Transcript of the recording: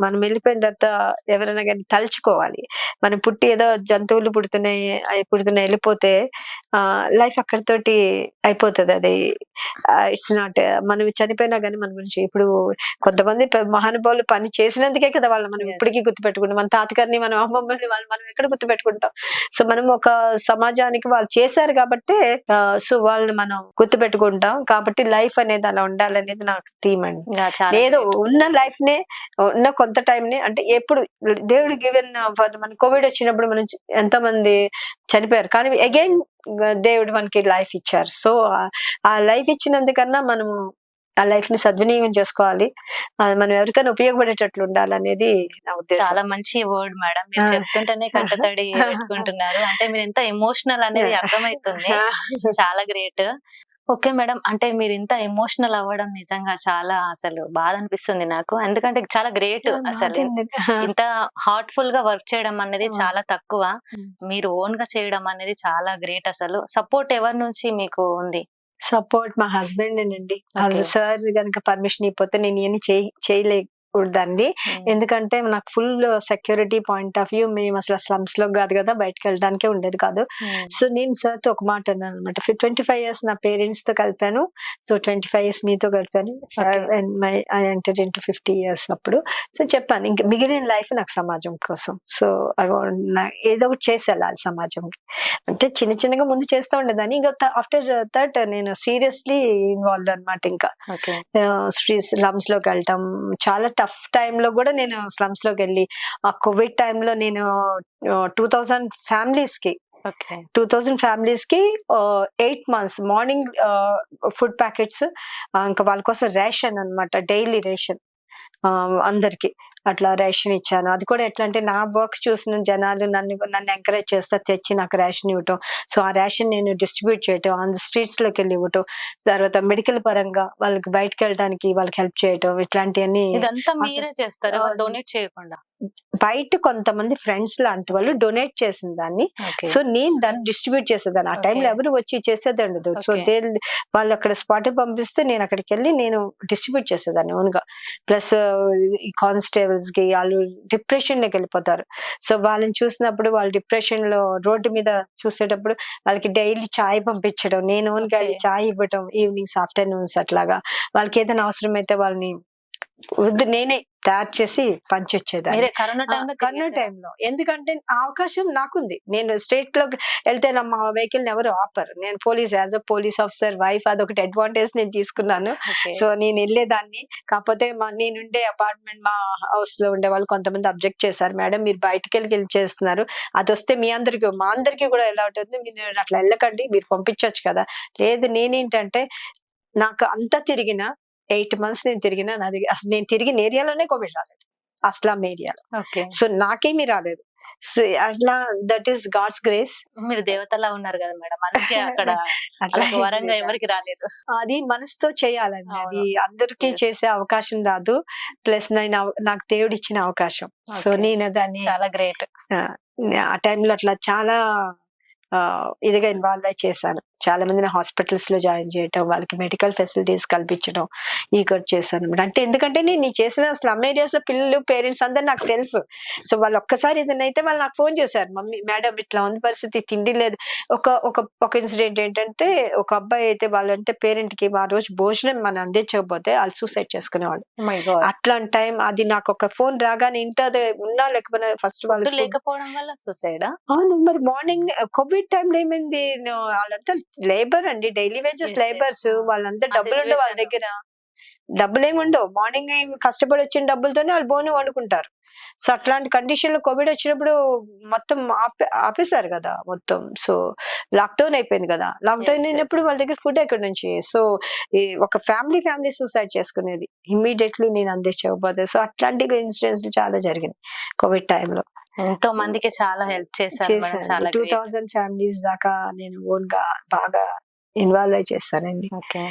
మనం వెళ్ళిపోయిన తర్వాత ఎవరైనా కానీ తలుచుకోవాలి. మనం పుట్టి ఏదో జంతువులు పుడుతున్నాయి పుడుతున్నాయి వెళ్ళిపోతే ఆ లైఫ్ అక్కడితోటి అయిపోతుంది అది. ఇట్స్ నాట్ మనం చనిపోయినా కానీ మన గురించి ఇప్పుడు కొంతమంది మహానుభావులు పని చేసినందుకే కదా వాళ్ళు మనం. ఇప్పటికీ గుర్తుపెట్టుకుంటాం. మన తాతగారిని మన అమ్మమ్మని వాళ్ళు మనం ఎక్కడ గుర్తుపెట్టుకుంటాం? సో మనం ఒక సమాజానికి వాళ్ళు చేశారు కాబట్టి సో వాళ్ళని మనం గుర్తుపెట్టుకుంటాం. కాబట్టి లైఫ్ అనేది అలా ఉండాలనేది నాకు థీమ్ అండి. great. ఉన్న లైఫ్ నే ఉన్న కొంత టైం ని అంటే ఎప్పుడు దేవుడు గివెన్ మన కోవిడ్ వచ్చినప్పుడు మనం ఎంతో మంది చనిపోయారు. కానీ అగైన్ దేవుడు మనకి లైఫ్ ఇచ్చారు. సో ఆ లైఫ్ ఇచ్చినందుకన్నా మనము ఆ లైఫ్ని సద్వినియోగం చేసుకోవాలి. మనం ఎవరికైనా ఉపయోగపడేటట్లు ఉండాలనేది నా ఉద్దేశం. చాలా మంచి వర్డ్ మేడం మీరు. చెప్తుంటేనే కంటతడి పెట్టుకుంటున్నారు. అంటే మీరు ఎంత ఎమోషనల్ అనేది అర్థమవుతుంది. చాలా గ్రేట్ ఓకే మేడం. అంటే మీరు ఇంత ఎమోషనల్ అవ్వడం నిజంగా చాలా అసలు బాధ అనిపిస్తుంది నాకు. ఎందుకంటే చాలా గ్రేట్ అసలు. ఇంత హార్ట్ఫుల్గా వర్క్ చేయడం అనేది. చాలా తక్కువ. మీరు ఓన్గా చేయడం అనేది చాలా గ్రేట్ అసలు. సపోర్ట్ ఎవరి నుంచి మీకు ఉంది? సపోర్ట్ మా హస్బెండ్ అండి. సార్ కనుక పర్మిషన్ ఇవ్వకపోతే నేను ఇవన్నీ చేయ చేయలేకూడదండి ఎందుకంటే నాకు full security point of view మేము అసలు స్లమ్స్లో కాదు కదా బయటకు వెళ్ళడానికే ఉండేది కాదు. సో నేను సార్తో ఒక మాట అన్నాను అనమాట ట్వంటీ ఫైవ్ ఇయర్స్ నా పేరెంట్స్తో కలిపాను. సో ట్వంటీ ఫైవ్ ఇయర్స్ మీతో కలిపాను. My I enter in fifty years అప్పుడు. సో చెప్పాను. ఇంక మిగిలిన లైఫ్ నాకు సమాజం కోసం. సో ఏదో ఒకటి చేసి వెళ్ళాలి సమాజంకి అంటే చిన్న చిన్నగా ముందు చేస్తూ ఉండేదాన్ని. ఇంకా ఆఫ్టర్ దట్ నేను సీరియస్లీ ఇన్వాల్వ్ అన్నమాట ఇంకా. స్లమ్స్లోకి వెళ్ళటం చాలా టఫ్లో కూడా నేను స్లమ్స్లోకి వెళ్ళి ఆ కోవిడ్లో నేను టూ థౌజండ్ ఫ్యామిలీస్కి ఓకే. టూ థౌజండ్ ఫ్యామిలీస్కి eight months morning food packets ఇంకా వాళ్ళ కోసం రేషన్ అన్నమాట డైలీ రేషన్ అందరికి. అట్లా రేషన్ ఇచ్చాను. అది కూడా ఎట్లా అంటే నా వర్క్ చూసిన జనాలు నన్ను నన్ను ఎంకరేజ్ చేస్తా తెచ్చి నాకు రేషన్ ఇవ్వటం. సో ఆ రేషన్ నేను డిస్ట్రిబ్యూట్ చేయటం ఆన్ ద స్ట్రీట్స్లోకి వెళ్ళి ఇవ్వటం. తర్వాత మెడికల్ పరంగా వాళ్ళకి బయటకు వెళ్ళడానికి వాళ్ళకి హెల్ప్ చేయటం ఇట్లాంటివన్నీ ఇదంతా మీరే చేస్తారు? డొనేట్ చేయకుండా? బయట కొంతమంది ఫ్రెండ్స్ లాంటి వాళ్ళు డొనేట్ చేసిన దాన్ని. సో నేను దాన్ని డిస్ట్రిబ్యూట్ చేసేదాన్ని. ఆ టైంలో. ఎవరు వచ్చి చేసేది ఉండదు సో. దే వాళ్ళు అక్కడ స్పాట్ పంపిస్తే నేను అక్కడికి వెళ్ళి నేను డిస్ట్రిబ్యూట్ చేసేదాన్ని ఓన్గా ప్లస్ ఈ కానిస్టేబుల్స్కి వాళ్ళు డిప్రెషన్లోకి వెళ్ళిపోతారు. సో వాళ్ళని చూసినప్పుడు వాళ్ళు డిప్రెషన్లో రోడ్డు మీద చూసేటప్పుడు వాళ్ళకి డైలీ చాయ్ పంపించడం నేను ఓన్గా వెళ్ళి Okay. చాయ్ ఇవ్వటం ఈవినింగ్స్ ఆఫ్టర్నూన్స్ అట్లాగా. వాళ్ళకి ఏదైనా అవసరం అయితే వాళ్ళని నేనే తయారు చేసి పంచొచ్చేదాన్ని కరోనా టైంలో ఎందుకంటే అవకాశం నాకుంది. నేను స్టేట్లోకి వెళ్తే నా మా వెహికల్ ఎవరు ఆపరు. నేను police as a police officer wife అదొకటి అడ్వాంటేజ్ నేను తీసుకున్నాను. సో నేను వెళ్ళేదాన్ని. కాకపోతే మా నేనుండే అపార్ట్మెంట్ మా హౌస్లో ఉండే వాళ్ళు కొంతమంది అబ్జెక్ట్ చేశారు. మేడం మీరు బయటికి వెళ్ళి చేస్తున్నారు. అది వస్తే మీ అందరికి మా అందరికీ కూడా ఎలా ఉంటుంది మీరు అట్లా వెళ్ళకండి. మీరు పంపించవచ్చు కదా. లేదు నేనేంటంటే నాకు అంతా తిరిగిన ఎయిట్ మంత్స్ నేను తిరిగిన నాది అసలు నేను తిరిగిన ఏరియాలోనే కోవిడ్ రాలేదు. అస్లాం ఏరియాలో. ఓకే. సో నాకేమీ రాలేదు. అట్లా దట్ ఈస్ గాడ్స్ గ్రేస్. మీరు దేవతలా ఉన్నారు కదా మేడం అందుకే అక్కడ వరంగా ఎవరికి రాలేదు. అది మనసుతో చేయాలండి అది. అందరికీ. చేసే అవకాశం రాదు ప్లస్ నేను నాకు దేవుడు ఇచ్చిన అవకాశం. సో. నేను దాన్ని చాలా గ్రేట్. ఆ టైంలో అట్లా చాలా ఇదిగా ఇన్వాల్వ్ అయి చేశాను. చాలా మందిని హాస్పిటల్స్లో జాయిన్ చేయటం వాళ్ళకి మెడికల్ ఫెసిలిటీస్ కల్పించడం ఈ కూడా చేశాను అన్నమాట. అంటే ఎందుకంటే నేను చేసిన స్లమ్ ఏరియాస్లో పిల్లలు పేరెంట్స్ అందరు నాకు తెలుసు. సో వాళ్ళు ఒక్కసారి ఏదైనా అయితే వాళ్ళు నాకు ఫోన్ చేశారు. మమ్మీ మేడం ఇట్లా ఉంది పరిస్థితి తిండి లేదు. ఒక ఒక ఒక ఇన్సిడెంట్ ఏంటంటే ఒక అబ్బాయి అయితే వాళ్ళంటే పేరెంట్కి ఆ రోజు భోజనం మనం అందించకపోతే వాళ్ళు సూసైడ్ చేసుకునేవాళ్ళు. గాడ్ అట్లాంటి టైం అది నాకు ఒక ఫోన్ రాగానే ఇంటది ఉన్నా లేకపోయినా ఫస్ట్ వాళ్ళు లేకపోవడం వల్ల సూసైడ్? అవును మరి మార్నింగ్ కోవిడ్ టైంలో ఏమైంది? వాళ్ళంతా లేబర్ అండి డైలీ వేజెస్. లేబర్స్ వాళ్ళంతా డబ్బులు ఉండవు వాళ్ళ. దగ్గర డబ్బులు ఏమి ఉండవు మార్నింగ్ కష్టపడి వచ్చిన డబ్బులతోనే వాళ్ళు బోను వండుకుంటారు. సో అట్లాంటి కండిషన్లో కోవిడ్ వచ్చినప్పుడు మొత్తం ఆపే ఆపేశారు కదా మొత్తం. సో లాక్డౌన్ అయిపోయింది కదా. లాక్డౌన్ అయినప్పుడు. వాళ్ళ దగ్గర ఫుడ్ ఎక్కడి నుంచి? సో ఒక ఫ్యామిలీ ఫ్యామిలీ సూసైడ్ చేసుకునేది. ఇమ్మీడియట్లీ నేను అందించకపోతే సో అట్లాంటి ఇన్సిడెంట్స్ చాలా జరిగింది కోవిడ్ టైంలో ఎంతో మందికి చాలా హెల్ప్ చేశారు టూ థౌజండ్ ఫ్యామిలీస్ దాకా నేను ఓన్గా బాగా ఇన్వాల్వ్ అయి చేస్తానండి ఓకే.